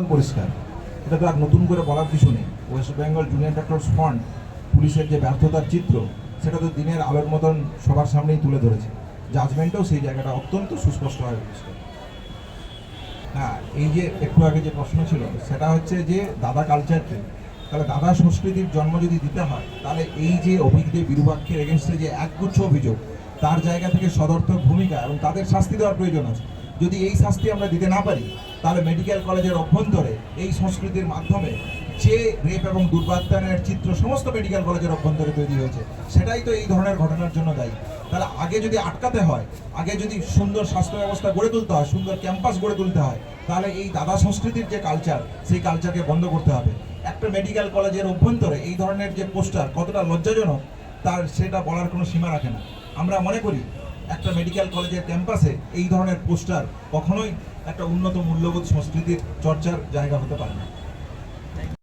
একদম পরিষ্কার। এটা তো আর নতুন করে বলার কিছু নেই। West Bengal junior doctors front পুলিশের যে ব্যর্থতার চিত্র, সেটা তো দিনের আলোর মতন সবার সামনেই তুলে ধরেছে। জাজমেন্টেও সেই জায়গাটা অত্যন্ত সুস্পষ্টভাবে পরিষ্কার হ্যাঁ এই যে একটু আগে যে প্রশ্ন ছিল, সেটা হচ্ছে যে দাদা কালচার কি, তাহলে দাদা সংস্কৃতির জন্ম যদি দিতে হয়, তাহলে এই যে অভিজ্ঞ বিরুবাক্ষের এগেনস্টে যে একগুচ্ছ অভিযোগ, তার জায়গা থেকে সদর্থক ভূমিকা এবং তাদের শাস্তি দেওয়ার প্রয়োজন আছে। যদি এই শাস্তি আমরা দিতে না পারি তাহলে মেডিকেল কলেজের অভ্যন্তরে এই সংস্কৃতির মাধ্যমে যে রেপ এবং দুর্বাত্যায়নের চিত্র সমস্ত মেডিকেল কলেজের অভ্যন্তরে তৈরি হয়েছে, সেটাই তো এই ধরনের ঘটনার জন্য দায়ী। তাহলে আগে যদি আটকাতে হয়, আগে যদি সুন্দর স্বাস্থ্য ব্যবস্থা গড়ে তুলতে হয়, সুন্দর ক্যাম্পাস গড়ে তুলতে হয়, তাহলে এই দাদা সংস্কৃতির যে কালচার সেই কালচারকে বন্ধ করতে হবে। একটা মেডিকেল কলেজের অভ্যন্তরে এই ধরনের যে পোস্টার কতটা লজ্জাজনক, তার সেটা বলার কোনো সীমা রাখে না। আমরা মনে করি একটা মেডিকেল কলেজের ক্যাম্পাসে এই ধরনের পোস্টার কখনোই একটা উন্নত মূল্যবোধ সংস্কৃতির চর্চার জায়গা হতে পারে না।